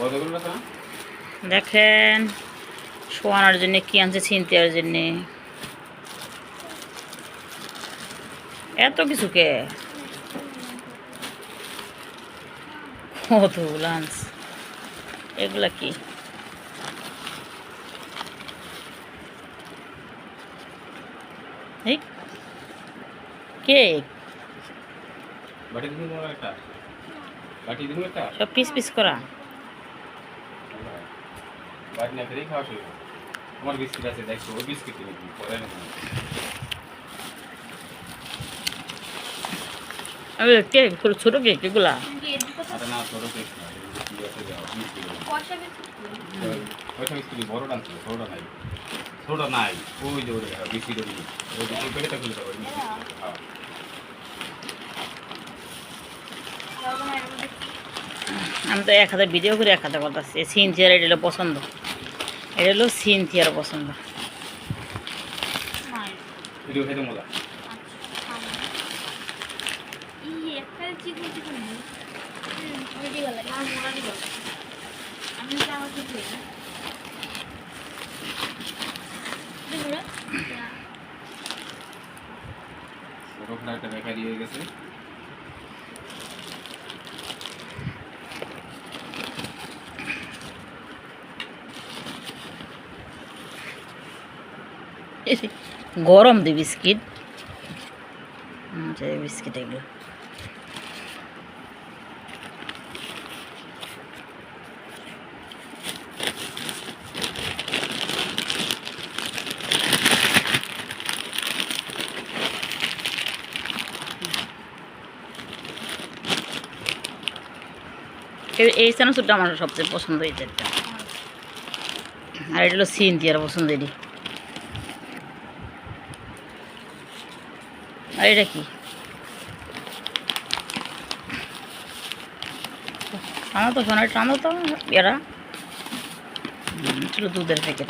কতগুলো দেখেন শোয়ানোর জন্য কি আনছে ছিনতের জন্য। এত কিছু কে? কত লাঞ্চ এগুলা কি? কেক। সব পিস পিস করা। না ফেরেই খাওয়া শুরু তোমার বিস্কিট আছে দেখো ওই বিস্কিট পরে না আমি কেক ছোটো কেক এগুলা? আরে না ছোট কেক বিস্কিট বড় ডান ছিল ছোট নাই। ছোট নাই। ওই যে ওই বিস্কিট ওই ওই যে ওই প্যাকেটটা খুলে দাও হ্যাঁ। আমি তো এক হাতে ভিডিও করে এক হাতে করতেছি। সিনথিয়ার এটা পছন্দ। এটা হলো সিনথিয়ার পছন্দ। ভিডিও খেতে মজা। গরম দি বিস্কিট। বিস্কিট এগুলো। এই- এই চানাচুরটা আমার সবচেয়ে পছন্দ একটা আর এটা হলো সিন সিনথিয়ার, পছন্দ এটি। আর এটা কি? টানো তো সোনার টানো তো এরা। ছিল দুধের প্যাকেট